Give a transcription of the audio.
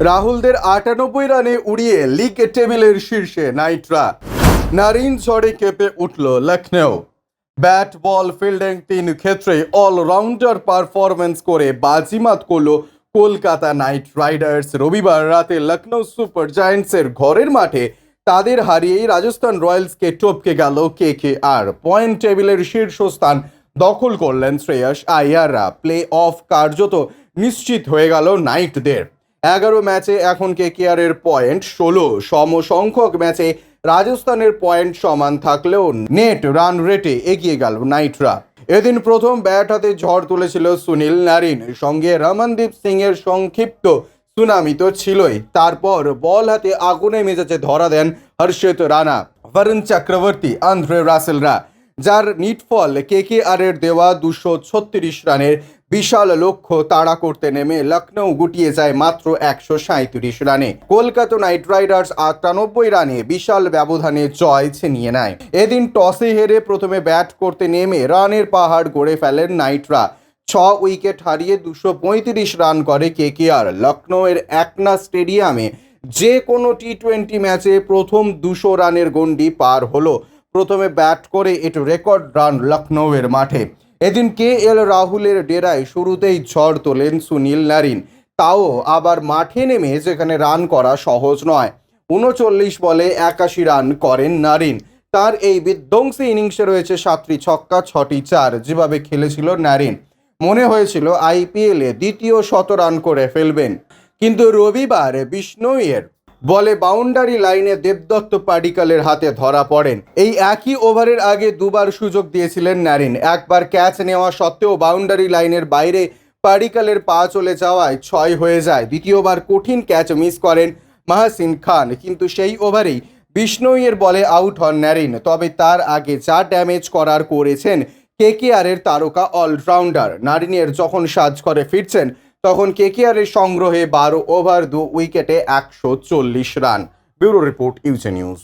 রাহুলদের আটানব্বই রানে উড়িয়ে লিগ টেবিলের শীর্ষে নাইটরা নারিন ঝড়ে কেঁপে উঠল লখনৌ ব্যাট বল ফিল্ডিং তিন ক্ষেত্রে অলরাউন্ডার পারফরমেন্স করে বাজিমাত করল কলকাতা নাইট রাইডার্স রবিবার রাতে লখনৌ সুপার জায়ান্টসের ঘরের মাঠে তাদের হারিয়েই রাজস্থান রয়্যালসকে টপকে গেল কে কে আর। পয়েন্ট টেবিলের শীর্ষস্থান দখল করলেন শ্রেয়স আইয়াররা প্লে অফ কার্যত নিশ্চিত হয়ে গেল নাইটদের এগারো ম্যাচে এখন কে এর পয়েন্ট, ষোলো সম সংখ্যক ম্যাচে রাজস্থানের পয়েন্ট সমান থাকলেও নেট রান রেটে এগিয়ে গেল নাইটরা। এদিন প্রথম ব্যাট হাতে ঝড় তুলেছিল সুনীল নারিন, সঙ্গে রমনদীপ সিং এর সংক্ষিপ্ত সুনামি তো ছিলই। তারপর বল হাতে আগুনে মেজাজে ধরা দেন হর্ষিত রানা, বরুণ চক্রবর্তী, আন্দ্রে রাসেলরা, যার নিটফল কে কে আর এর দেওয়া দুশো ছত্রিশ রানের বিশাল লক্ষ্য তাড়া করতে নেমে লখনৌ গুটিয়ে যায় মাত্র একশো সাঁত্রিশ রানে। কলকাতা নাইট রাইডার্স আটানব্বই রানে বিশাল ব্যবধানে জয় ছিনিয়ে নেয়। এদিন টসে হেরে প্রথমে ব্যাট করতে নেমে রানের পাহাড় গড়ে ফেলেন নাইটরা। ছ উইকেট হারিয়ে দুশো পঁয়ত্রিশ রান করে কে কে আর লখনৌয়ের একনা স্টেডিয়ামে যে কোনো টি টোয়েন্টি ম্যাচে প্রথম দুশো রানের গন্ডি পার হলো। প্রথমে ব্যাট করে এটি রেকর্ড রান লখনৌয়ের মাঠে। এদিন কে এল রাহুলের ডেরায় শুরুতেই ঝড় তোলেন সুনীল নারিন। তাও আবার মাঠে নেমে যেখানে রান করা সহজ নয়। উনচল্লিশ বলে একাশি রান করেন নারিন। তার এই বিধ্বংসী ইনিংসে রয়েছে সাতটি ছক্কা, ছটি চার, যেভাবে খেলেছিল নারিন। মনে হয়েছিল আইপিএলে দ্বিতীয় শত রান করে ফেলবেন। কিন্তু রবিবার বিষ্ণুইয়ের বলে বাউন্ডারি লাইনে দেবদত্ত পাডিকালের হাতে ধরা পড়েন। এই একই ওভারের আগে দুবার সুযোগ দিয়েছিলেন নারিন একবার ক্যাচ নেওয়া সত্ত্বেও বাউন্ডারি লাইনের বাইরে পাডিকালের পা চলে যাওয়ায় ছয় হয়ে যায়। দ্বিতীয়বার কঠিন ক্যাচ মিস করেন মাহসিন খান, কিন্তু সেই ওভারেই বিষ্ণুইয়ের বলে আউট হন নারিন তবে তার আগে যা ড্যামেজ করার করেছেন কেকেআরের তারকা অলরাউন্ডার। নারিনের যখন সাজ করে ফিরছেন তখন কেকেআরের সংগ্রহে বারো ওভার দু উইকেটে একশো চল্লিশ run. Bureau report UJ news.